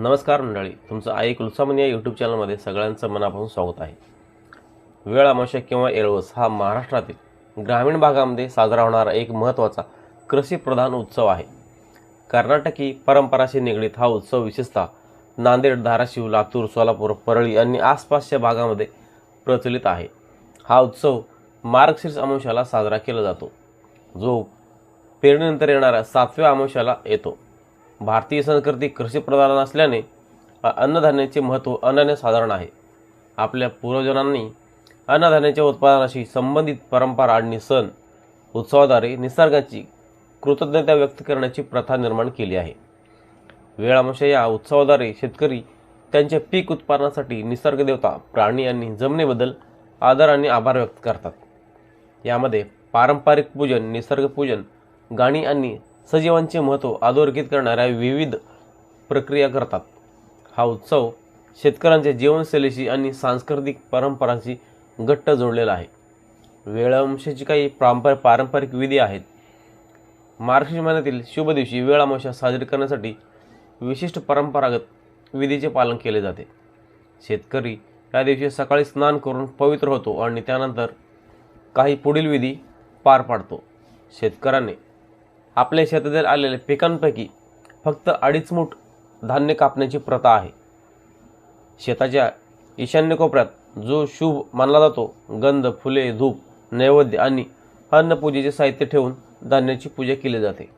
नमस्कार मंडळी तुमचं आई कुलसामनी या यूट्यूब चॅनलमध्ये सगळ्यांचं मनापासून स्वागत आहे. वेळ अमावस्या किंवा एळवस हा महाराष्ट्रातील ग्रामीण भागामध्ये साजरा होणारा एक महत्त्वाचा कृषीप्रधान उत्सव आहे. कर्नाटकी परंपराशी निगडीत हा उत्सव विशेषतः नांदेड धाराशिव लातूर सोलापूर परळी आणि आसपासच्या भागामध्ये प्रचलित आहे. हा उत्सव मार्गशीर्ष अमावश्याला साजरा केला जातो. जो पेरणीनंतर येणाऱ्या सातव्या अमावश्याला येतो. भारतीय संस्कृती कृषीप्रधान असल्याने अन्नधान्याचे महत्त्व अनन्यसाधारण आहे. आपल्या पूर्वजांनी अन्नधान्याच्या उत्पादनाशी संबंधित परंपरा आणि सण उत्सवाद्वारे निसर्गाची कृतज्ञता व्यक्त करण्याची प्रथा निर्माण केली आहे. वेळामशा या उत्सवाद्वारे शेतकरी त्यांच्या पीक उत्पादनासाठी निसर्गदेवता प्राणी आणि जमिनीबद्दल आदर आणि आभार व्यक्त करतात. यामध्ये पारंपरिक पूजन निसर्गपूजन गाणी आणि सजीवांचे महत्त्व अधोरेखित करणाऱ्या विविध प्रक्रिया करतात. हा उत्सव शेतकऱ्यांच्या जीवनशैलीशी आणि सांस्कृतिक परंपरांशी घट्ट जोडलेला आहे. वेळांशाची काही पारंपर पारंपरिक विधी आहेत. मार्गशीर्ष महिन्यातील शुभ दिवशी वेळ साजरी करण्यासाठी विशिष्ट परंपरागत विधीचे पालन केले जाते. शेतकरी या दिवशी सकाळी स्नान करून पवित्र होतो आणि त्यानंतर काही पुढील विधी पार पाडतो. शेतकऱ्याने आपल्या शेतातील आलेल्या पिकांपैकी फक्त अडीच मूठ धान्य कापण्याची प्रथा आहे. शेताच्या ईशान्य कोपऱ्यात जो शुभ मानला जातो गंध फुले धूप नैवेद्य आणि अन्नपूजेचे साहित्य ठेवून धान्याची पूजा केली जाते.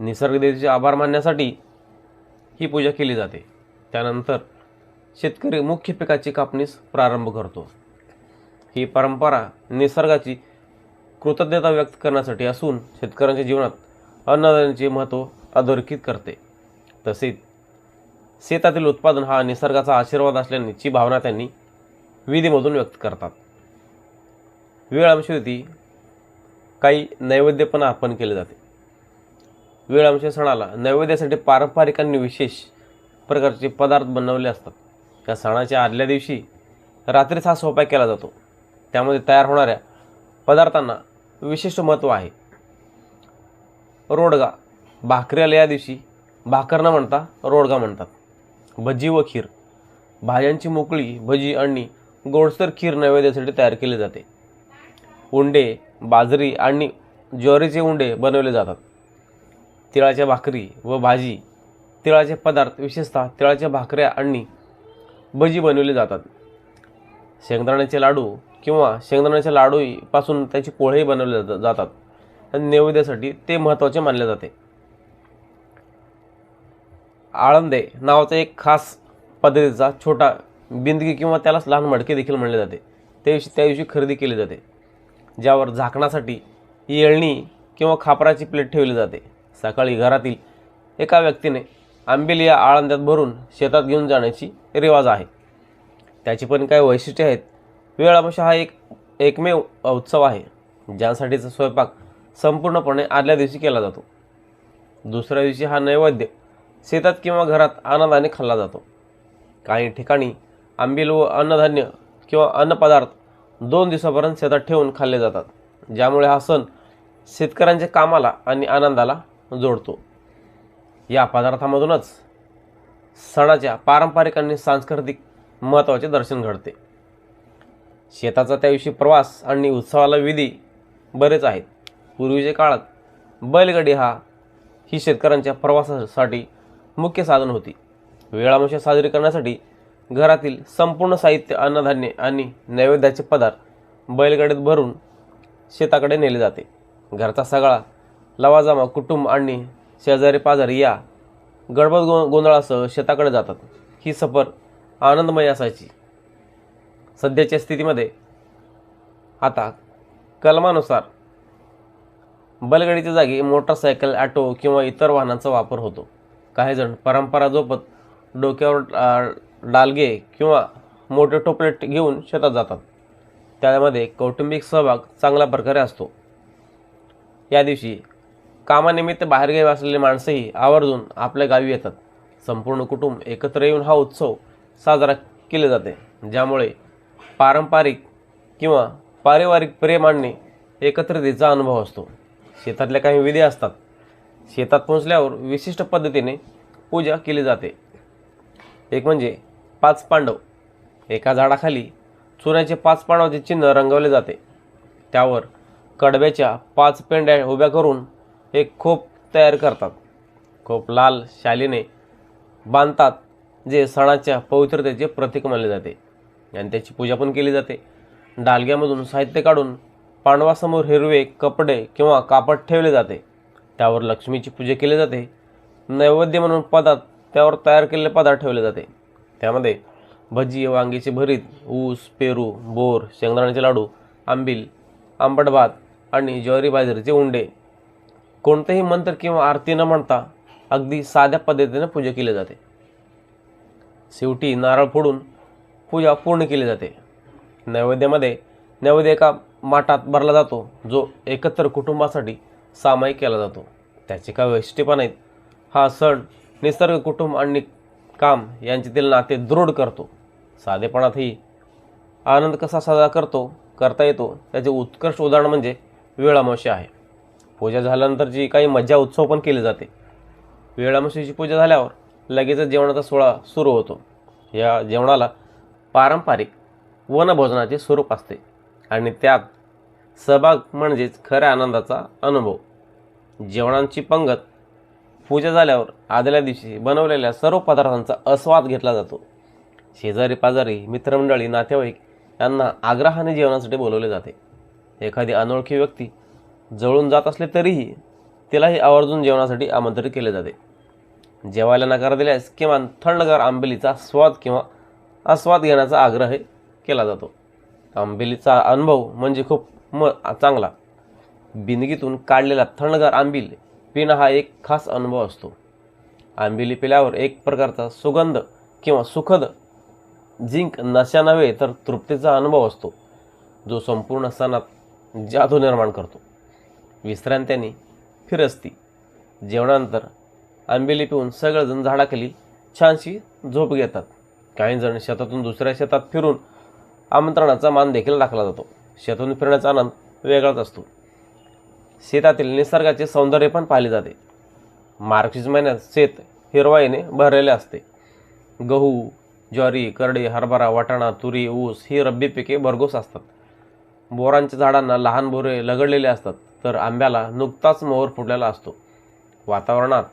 निसर्गदेवीचे आभार मानण्यासाठी ही पूजा केली जाते. त्यानंतर शेतकरी मुख्य पिकाची कापणीस प्रारंभ करतो. ही परंपरा निसर्गाची कृतज्ञता व्यक्त करण्यासाठी असून शेतकऱ्यांच्या जीवनात अन्नदानाचे महत्त्व अधोरेखित करते. तसेच शेतातील उत्पादन हा निसर्गाचा आशीर्वाद असल्याची भावना त्यांनी विधीमधून व्यक्त करतात. वेळ अंशवती काही नैवेद्य पण अर्पण केले जाते. वेळ सणाला नैवेद्यासाठी पारंपरिक आणि विशेष प्रकारचे पदार्थ बनवले असतात. या सणाच्या आदल्या दिवशी रात्रीच हा केला जातो. त्यामध्ये तयार होणाऱ्या पदार्थांना विशिष्ट महत्त्व आहे. रोडगा. भाकऱ्याला या दिवशी. भाकर न म्हणता रोडगा म्हणतात. भजी व खीर. भाज्यांची मोकळी भजी आणि गोडसर खीर नैवेद्यासाठी तयार केली जाते. उंडे बाजरी आणि ज्वारीचे उंडे बनवले जातात. तिळाच्या भाकरी व भाजी तिळाचे पदार्थ विशेषतः तिळाच्या भाकऱ्या आणि भजी बनवले जातात. शेंगदाण्याचे लाडू किंवा शेंगदाण्याच्या लाडूपासून त्याची पोळेही बनवले जातात. नैवेद्यासाठी ते महत्त्वाचे मानले जाते. आळंदे नावाचा एक खास पद्धतीचा छोटा बिंदगी किंवा त्यालाच लहान मडके देखील म्हणले जाते. त्या दिवशी त्या दिवशी खरेदी केली जाते. ज्यावर झाकणासाठी येळणी किंवा खापराची प्लेट ठेवली जाते. सकाळी घरातील एका व्यक्तीने आंबेली या आळंद्यात भरून शेतात घेऊन जाण्याची रिवाज आहे. त्याची पण काही वैशिष्ट्ये आहेत. वेळापशा हा एक एकमेव उत्सव आहे. ज्यासाठीचा स्वयंपाक संपूर्णपणे आदल्या दिवशी केला जातो. दुसऱ्या दिवशी हा नैवेद्य शेतात किंवा घरात आनंदाने खाल्ला जातो. काही ठिकाणी आंबील व अन्नधान्य किंवा अन्नपदार्थ दोन दिवसापर्यंत शेतात ठेवून खाल्ले जातात ज्यामुळे हा सण शेतकऱ्यांच्या कामाला आणि आनंदाला जोडतो. या पदार्थामधूनच सणाच्या पारंपरिक आणि सांस्कृतिक महत्त्वाचे दर्शन घडते. शेताचा त्या दिवशी प्रवास आणि उत्सवाला विधी बरेच आहेत. पूर्वीच्या काळात बैलगाडी हा ही शेतकऱ्यांच्या प्रवासासाठी मुख्य साधन होती. वेळामशा साजरी करण्यासाठी घरातील संपूर्ण साहित्य अन्नधान्य आणि नैवेद्याचे पदार्थ बैलगाडीत भरून शेताकडे नेले जाते. घरचा सगळा लवाजामा कुटुंब आणि शेजारी पाजारी या गडबड गो गोंधळासह शेताकडे जातात. ही सफर आनंदमय असायची. सध्याच्या स्थितीमध्ये आता कलमानुसार बैलगाडीच्या जागी मोटरसायकल ॲटो किंवा इतर वाहनांचा वापर होतो. काही जण परंपरा जोपत डोक्यावर डालगे किंवा मोठे टोपलेट घेऊन शेतात जातात. त्यामध्ये कौटुंबिक सहभाग चांगल्या प्रकारे असतो. या दिवशी कामानिमित्त बाहेरगावी असलेली माणसंही आवर्जून आपल्या गावी येतात. संपूर्ण कुटुंब एकत्र येऊन हा उत्सव साजरा केले जाते ज्यामुळे पारंपरिक किंवा पारिवारिक प्रेम आणि एकत्रितेचा अनुभव असतो. शेतातल्या काही विधी असतात. शेतात पोहोचल्यावर विशिष्ट पद्धतीने पूजा केली जाते. एक म्हणजे पाच पांडव. एका झाडाखाली चुन्याचे पाच पांडवाचे चिन्ह रंगवले जाते. त्यावर कडब्याच्या पाच पेंड्या उभ्या करून एक खोप तयार करतात. खोप लाल शालीने बांधतात जे सणाच्या पवित्रतेचे प्रतीक मानले जाते. आणि त्याची पूजा पण केली जाते. डालग्यामधून साहित्य काढून पांडवासमोर हिरवे कपडे किंवा कापड ठेवले जाते. त्यावर लक्ष्मीची पूजा केली जाते. नैवेद्य म्हणून पदार्थ त्यावर तयार केलेले पदार्थ ठेवले जाते. त्यामध्ये भजी वांगीचे भरीत ऊस पेरू बोर शेंगदाण्याचे लाडू आंबील आंबट भात आणि ज्वारी बाजरीचे उंडे. कोणतेही मंत्र किंवा आरती न म्हणता अगदी साध्या पद्धतीने पूजा केली जाते. शेवटी नारळ फोडून पूजा पूर्ण केली जाते. नैवेद्यामध्ये नैवेद्य एका माठात भरला जातो जो एकत्र कुटुंबासाठी सामायिक केला जातो. त्याचे काय वैशिष्ट्य पण आहेत. हा सण निसर्ग कुटुंब आणि काम यांच्यातील नाते दृढ करतो. साधेपणातही आनंद कसा साजरा करतो करता येतो त्याचे उत्कृष्ट उदाहरण म्हणजे वेळामावशी आहे. पूजा झाल्यानंतरची काही मज्जा उत्सव पण केले जाते. वेळामावशीची पूजा झाल्यावर लगेचच जेवणाचा सोहळा सुरू होतो. या जेवणाला पारंपरिक वनभोजनाचे स्वरूप असते आणि त्यात सहभाग म्हणजेच खऱ्या आनंदाचा अनुभव. जेवणांची पंगत पूजा झाल्यावर आदल्या दिवशी बनवलेल्या सर्व पदार्थांचा आस्वाद घेतला जातो. शेजारी पाजारी मित्रमंडळी नातेवाईक यांना आग्रहाने जेवणासाठी बोलवले जाते. एखादी अनोळखी व्यक्ती जवळून जात असले तरीही तिलाही आवर्जून जेवणासाठी आमंत्रित केले जाते. जेवायला नकार दिल्यास किमान थंडगार आंबिलीचा स्वाद किंवा आस्वाद घेण्याचा आग्रह केला जातो. आंबिलीचा अनुभव म्हणजे खूप म चांगला. बिंदगीतून काढलेला थंडगार आंबील पिणं हा एक खास अनुभव असतो. आंबिली पिल्यावर एक प्रकारचा सुगंध किंवा सुखद जिंक नशा नव्हे तर तृप्तीचा अनुभव असतो जो संपूर्ण सणात जादू निर्माण करतो. विश्रांत्याने फिरस्ती जेवणानंतर आंबिली पिऊन सगळेजण झाडाखाली छानशी झोप घेतात. काही जण शेतातून दुसऱ्या शेतात फिरून आमंत्रणाचा मान देखील राखला जातो. शेतून फिरण्याचा आनंद वेगळाच असतो. शेतातील निसर्गाचे सौंदर्य पण पाहिले जाते. मार्गशीर्ष महिन्यात शेत हिरवाईने भरलेले असते. गहू ज्वारी करडे हरभरा वाटाणा तुरी ऊस ही रब्बी पिके भरघोस असतात. बोरांच्या झाडांना लहान बोरे लगडलेले असतात तर आंब्याला नुकताच मोहर फुटलेला असतो. वातावरणात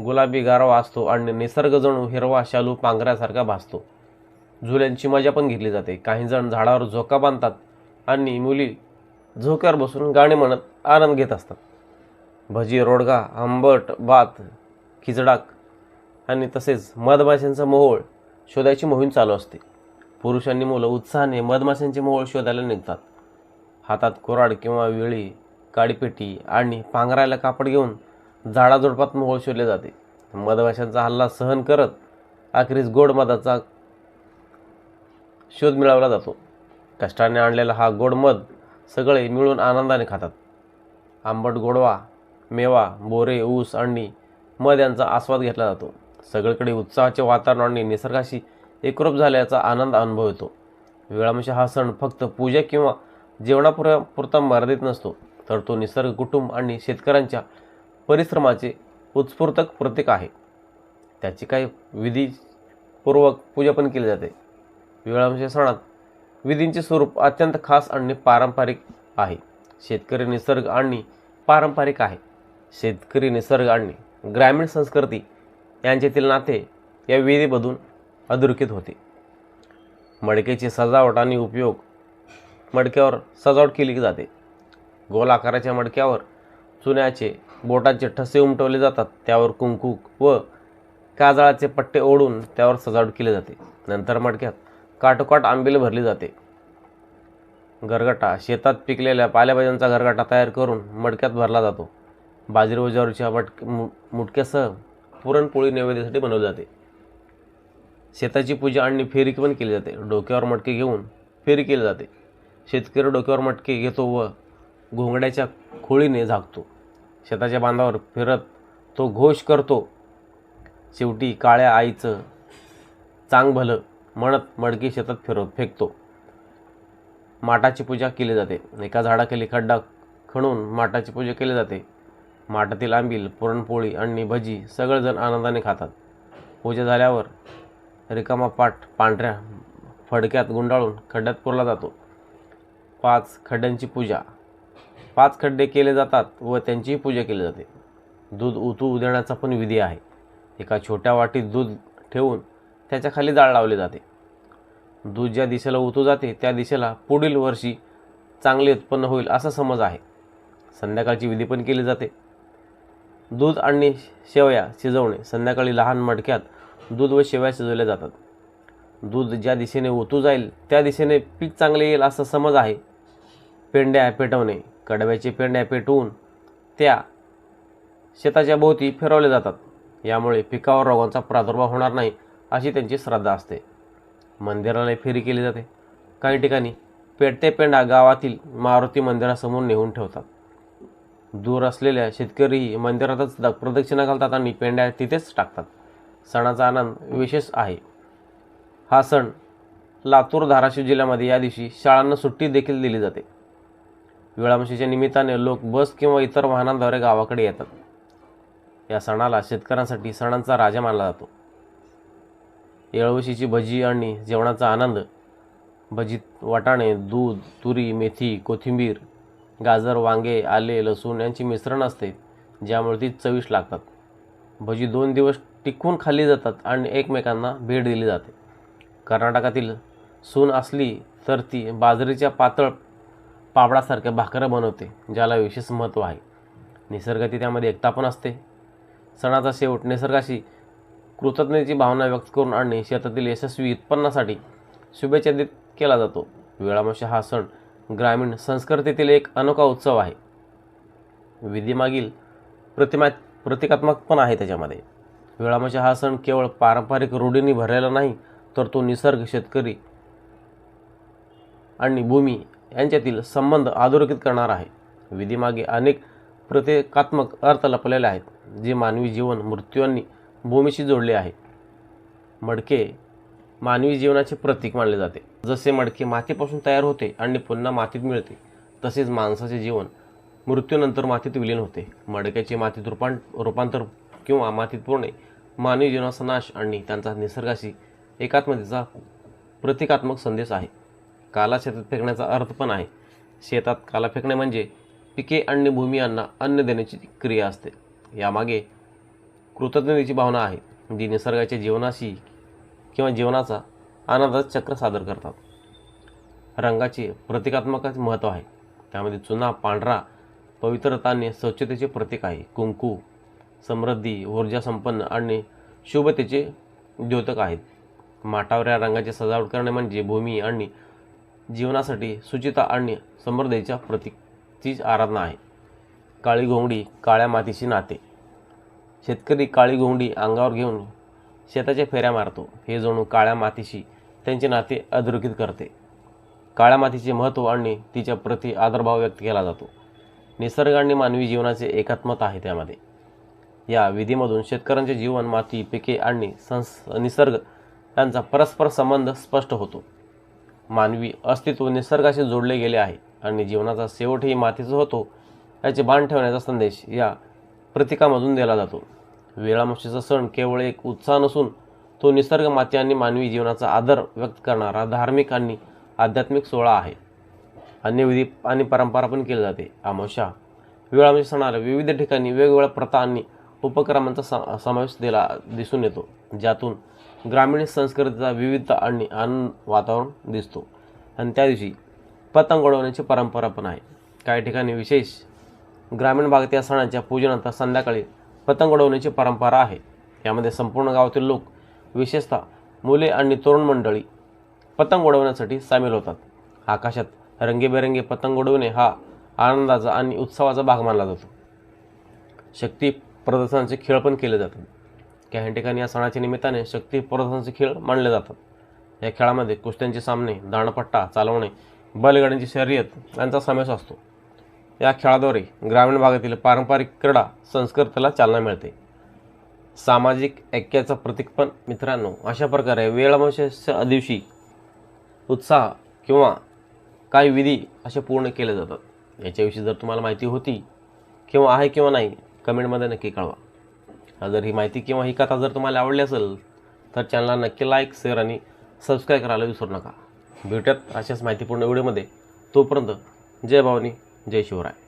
गुलाबी गारवा असतो आणि निसर्ग जणू हिरवा शालू पांघऱ्यासारखा भासतो. झुल्यांची मजा पण घेतली जाते. काही जण झाडावर झोका बांधतात आणि मुली झोक्यावर बसून गाणे म्हणत आनंद घेत असतात. भजी रोडगा आंबट भात खिचडाक आणि तसेच मधमाशांचा मोहोळ शोधायची मोहीम चालू असते. पुरुषांनी मुलं उत्साहाने मधमाशांचे मोहोळ शोधायला निघतात. हातात कोराड किंवा विळी काडीपेटी आणि पांघरायला कापड घेऊन झाडाझुडपात मोहोळ शोधले जाते. मधमाशांचा हल्ला सहन करत अखेरीस गोड मधाचा शोध मिळवला जातो. कष्टाने आणलेला हा गोड मध सगळे मिळून आनंदाने खातात. आंबट गोडवा मेवा बोरे ऊस आणि मध यांचा आस्वाद घेतला जातो. सगळीकडे उत्साहाचे वातावरण आणि निसर्गाशी एकरूप झाल्याचा आनंद अनुभव येतो. वेळामशी हा सण फक्त पूजा किंवा जेवणापुर पुरता मर्यादित नसतो तर तो निसर्ग कुटुंब आणि शेतकऱ्यांच्या परिश्रमाचे उत्स्फूर्तक प्रतीक आहे. त्याची काही विधीपूर्वक पूजा पण केली जाते. वेळामशी सणात विधींचे स्वरूप अत्यंत खास आणि पारंपरिक आहे. शेतकरी निसर्ग आणि पारंपरिक आहे. शेतकरी निसर्ग आणि ग्रामीण संस्कृती यांच्यातील नाते या विधीमधून अधोरेखित होते. मडकेची सजावट आणि उपयोग मडक्यावर सजावट केली जाते. गोल आकाराच्या मडक्यावर चुन्याचे बोटाचे ठसे उमटवले जातात. त्यावर कुंकू व काजळाचे पट्टे ओढून त्यावर सजावट केली जाते. नंतर मडक्यात काठोकाठ आंबील भरली जाते. गरगाटा शेतात पिकलेल्या पालेभाज्यांचा गरगाटा तयार करून मडक्यात भरला जातो. बाजरी व ज्वारीच्या मटक मु मुटक्यासह पुरणपोळी नैवेद्यासाठी बनवली जाते. शेताची पूजा आणि फेरी पण केली जाते. डोक्यावर मटके घेऊन फेरी केली जाते. शेतकरी डोक्यावर मटके घेतो व घोंगड्याच्या खोळीने झाकतो. शेताच्या बांधावर फिरत तो घोष करतो. शेवटी काळ्या आईचं चांग भलं म्हणत मडकी शेतात फिरव फेकतो. माटाची पूजा केली जाते. एका झाडाखाली खड्डा खणून माटाची पूजा केली जाते. माठातील आंबील पुरणपोळी आणि भजी सगळेजण आनंदाने खातात. पूजा झाल्यावर रिकामा पाट पांढऱ्या फडक्यात गुंडाळून खड्ड्यात पुरला जातो. पाच खड्ड्यांची पूजा. पाच खड्डे केले जातात व त्यांचीही पूजा केली जाते. दूध उतू देण्याचा पण विधी आहे. एका छोट्या वाटीत दूध ठेवून त्याच्याखाली जाळ लावले जाते. दूध ज्या दिशेला उतू जाते त्या दिशेला पुढील वर्षी चांगले उत्पन्न होईल असा समज आहे. संध्याकाळची विधी पण केली जाते. दूध आणि शेवया शिजवणे संध्याकाळी लहान मडक्यात दूध व शेवया शिजवल्या जातात. दूध ज्या दिशेने ओतू जाईल त्या दिशेने पीक चांगले येईल असा समज आहे. पेंड्या पेटवणे कडव्याचे पेंड्या पेटवून त्या शेताच्या भोवती फिरवल्या जातात. यामुळे पिकावर रोगांचा प्रादुर्भाव होणार नाही. अशी त्यांची श्रद्धा असते. मंदिराला फेरी केली जाते. काही ठिकाणी पेटते पेंडा गावातील मारुती मंदिरासमोर नेऊन ठेवतात. दूर असलेल्या शेतकरीही मंदिरातच द- प्रदक्षिणा घालतात आणि पेंड्या तिथेच टाकतात. सणाचा आनंद विशेष आहे. हा सण लातूर धाराशिव जिल्ह्यामध्ये या दिवशी शाळांना सुट्टी देखील दिली जाते. वेळामशीच्या निमित्ताने लोक बस किंवा इतर वाहनांद्वारे गावाकडे येतात. या सणाला शेतकऱ्यांसाठी सणांचा राजा मानला जातो. येळवशीची भजी आणि जेवणाचा आनंद. भजीत वाटाणे दूध तुरी मेथी कोथिंबीर गाजर वांगे आले लसूण यांचे मिश्रण असते ज्यामुळे ती चविष्ट लागतात. भजी दोन दिवस टिकून खाल्ली जातात आणि एकमेकांना भेट दिली जाते. कर्नाटकातील सून असली तर ती बाजरीच्या पातळ पापडासारख्या भाकरं बनवते ज्याला विशेष महत्त्व आहे. निसर्गाची त्यामध्ये एकता पण असते. सणाचा शेवट निसर्गाशी कृतज्ञतेची भावना व्यक्त करून आणणे शेतातील यशस्वी उत्पन्नासाठी शुभेच्छा देत केला जातो. वेळामोशा हा सण ग्रामीण संस्कृतीतील एक अनोखा उत्सव आहे. विधीमागील प्रतिमा प्रतिकात्मक पण आहे त्याच्यामध्ये. वेळामोशा हा सण केवळ पारंपरिक रूढींनी भरलेला नाही तर तो निसर्ग शेतकरी आणि भूमी यांच्यातील संबंध अधोरेखित करणार आहे. विधीमागे अनेक प्रतिकात्मक अर्थ लपलेले आहेत जे मानवी जीवन मृत्यूंनी भूमीशी जोडले आहे. मडके मानवी जीवनाचे प्रतीक मानले जाते. जसे मडके मातीपासून तयार होते आणि पुन्हा मातीत मिळते तसेच माणसाचे जीवन मृत्यूनंतर मातीत विलीन होते. मडक्याचे मातीत रूपां रूपांतर किंवा मातीत पुरणे मानवी जीवनाचा नाश आणि त्यांचा निसर्गाशी एकात्मतेचा प्रतिकात्मक संदेश आहे. काला शेतात फेकण्याचा अर्थ पण आहे. शेतात काला फेकणे म्हणजे पिके आणि भूमी यांना अन्न देण्याची क्रिया असते. यामागे कृतज्ञतेची भावना आहे. जी निसर्गाच्या जीवनाशी किंवा जीवनाचा आनंदाचं चक्र सादर करतात. रंगाचे प्रतिकात्मकच महत्त्व आहे. त्यामध्ये चुना पांढरा पवित्रता आणि स्वच्छतेचे प्रतीक आहे. कुंकू समृद्धी ऊर्जा संपन्न आणि शुभतेचे द्योतक आहेत. माटावऱ्या रंगाची सजावट करणे म्हणजे भूमी आणि जीवनासाठी सुचिता आणि समृद्धीच्या प्रतीकचीच आराधना आहे. काळी घोंगडी काळ्या मातीशी नाते. शेतकरी काळी गोंडी अंगावर घेऊन शेताच्या फेऱ्या मारतो. हे जणू काळ्या मातीशी त्यांचे नाते अधोरेखित करते. काळ्या मातीचे महत्त्व आणि तिच्या प्रति आदरभाव व्यक्त केला जातो. निसर्ग आणि मानवी जीवनाचे एकात्मत आहे त्यामध्ये. या विधीमधून शेतकऱ्यांचे जीवन माती पिके आणि संस निसर्ग यांचा परस्पर संबंध स्पष्ट होतो. मानवी अस्तित्व निसर्गाशी जोडले गेले आहे आणि जीवनाचा शेवटही मातीचा होतो याचे भान ठेवण्याचा संदेश या प्रतीकामधून दिला जातो. वेळामोशीचा सण केवळ एक उत्साह नसून तो निसर्ग माती आणि मानवी जीवनाचा आदर व्यक्त करणारा धार्मिक आणि आध्यात्मिक सोहळा आहे. अन्य विधी आणि परंपरा पण केली जाते. आमोशा वेळामोशी सणाला विविध ठिकाणी वेगवेगळ्या प्रथा आणि उपक्रमांचा स समावेश दिला दिसून येतो. ज्यातून ग्रामीण संस्कृतीचा विविध आणि आनंद वातावरण दिसतो. आणि त्या दिवशी पतंग उडवण्याची परंपरा पण आहे. काही ठिकाणी विशेष ग्रामीण भागात या सणांच्या पूजनानंतर संध्याकाळी पतंग उडवण्याची परंपरा आहे. यामध्ये संपूर्ण गावातील लोक विशेषतः मुले आणि तरुण मंडळी पतंग उडवण्यासाठी सामील होतात. आकाशात रंगीबेरंगी पतंग उडवणे हा आनंदाचा आणि उत्सवाचा भाग मानला जातो. शक्ती प्रदर्शनाचे खेळ पण केले जातात. काही ठिकाणी या सणाच्या निमित्ताने शक्ती प्रदर्शनाचे खेळ मानले जातात. या खेळामध्ये कुस्त्यांचे सामने दाणपट्टा चालवणे बैलगाड्यांची शर्यत यांचा समावेश असतो. या खेळाद्वारे ग्रामीण भागातील पारंपरिक क्रीडा संस्कृतीला चालना मिळते. सामाजिक ऐक्याचं प्रतीक पण मित्रांनो अशा प्रकारे वेळामोशाच्या दिवशी उत्साह किंवा काही विधी असे पूर्ण केले जातात. याच्याविषयी जर तुम्हाला माहिती होती किंवा आहे किंवा नाही कमेंटमध्ये नक्की कळवा. जर ही माहिती किंवा ही कथा जर तुम्हाला आवडली असेल तर चॅनलला नक्की लाईक शेअर आणि सबस्क्राईब करायला विसरू नका. भेटत अशाच माहितीपूर्ण व्हिडिओमध्ये. तोपर्यंत जय भावनी. जय शिवराय